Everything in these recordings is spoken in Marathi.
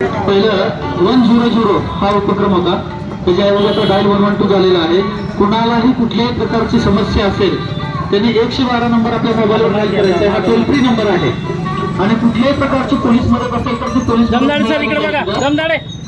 पहिलं वन झिरो झिरो हा उपक्रम होता. त्याच्याऐवजी आता डायल वन वन टू झालेला आहे. कुणालाही कुठल्याही प्रकारची समस्या असेल त्यांनी एकशे बारा नंबर आपल्या मोबाईलवर डायल करायचा आहे. हा टोल फ्री नंबर आहे. आणि कुठल्याही प्रकारची पोलीस मदत असेल तर ती पोलीस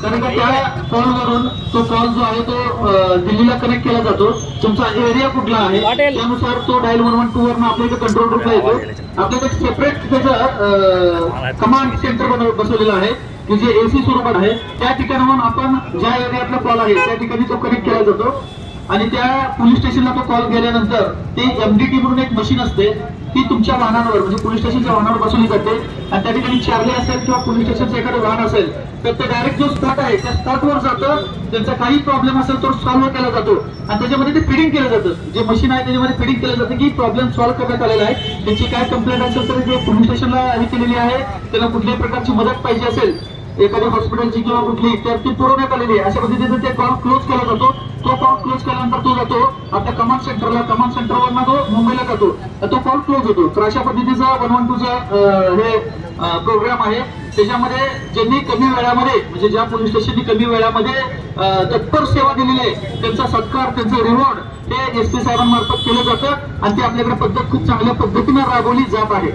कारण का त्या कॉलवरून तो कॉल जो आहे तो दिल्लीला कनेक्ट केला जातो. तुमचा एरिया कुठला आहे. त्यानुसार तो डायल वन वन टू वरून आपल्या इथे कंट्रोल रूमला येतो. आपल्याकडे सेपरेट त्याचं कमांड सेंटर बनव बसवलेलं आहे. की जे एसी स्वरूपात आहे त्या ठिकाणाहून आपण ज्या एरियातला कॉल आहे त्या ठिकाणी तो कनेक्ट केला जातो. आणि त्या पोलीस स्टेशनला तो कॉल गेल्यानंतर ते एमडीटी म्हणून एक मशीन असते ती तुमच्या वाहनांवर म्हणजे पोलीस स्टेशनच्या वाहनावर बसवली जाते. आणि त्या ठिकाणी चार्ली असेल किंवा पोलीस स्टेशनचं एखादं वाहन असेल तर ते डायरेक्ट जो स्पॉट आहे त्या स्पॉटवर जातं. त्यांचा काही प्रॉब्लेम असेल तर सॉल्व्ह केला जातो. आणि त्याच्यामध्ये ते फिडिंग केलं जातं. जे मशीन आहे त्याच्यामध्ये फिडिंग केलं जातं की प्रॉब्लेम सॉल्व्ह करण्यात आलेला आहे. त्याची काय कंप्लेंट असेल तर जे पोलीस स्टेशनला हे केलेली आहे. त्याला कुठल्याही प्रकारची मदत पाहिजे असेल एखाद्या हॉस्पिटलची किंवा कुठली तर ती पुरवण्यात आलेली आहे. अशा पद्धतीने ते कॉल क्लोज केला जातो. तो कॉल क्लोज केल्यानंतर तो जातो. आपल्या कमांड सेंटरला कमांड सेंटरवरनं तो मुंबईला जातो. तो कॉल क्लोज होतो. तर अशा पद्धतीचा वन वन टूचा हे प्रोग्राम आहे. त्याच्यामध्ये ज्यांनी कमी वेळामध्ये म्हणजे ज्या पोलीस स्टेशननी कमी वेळामध्ये तत्पर सेवा दिलेली आहे त्यांचा सत्कार त्यांचा रिवॉर्ड हे एस पी साहेबांमार्फत केलं जातं. आणि ते आपल्याकडे पद्धत खूप चांगल्या पद्धतीने राबवली जात आहे.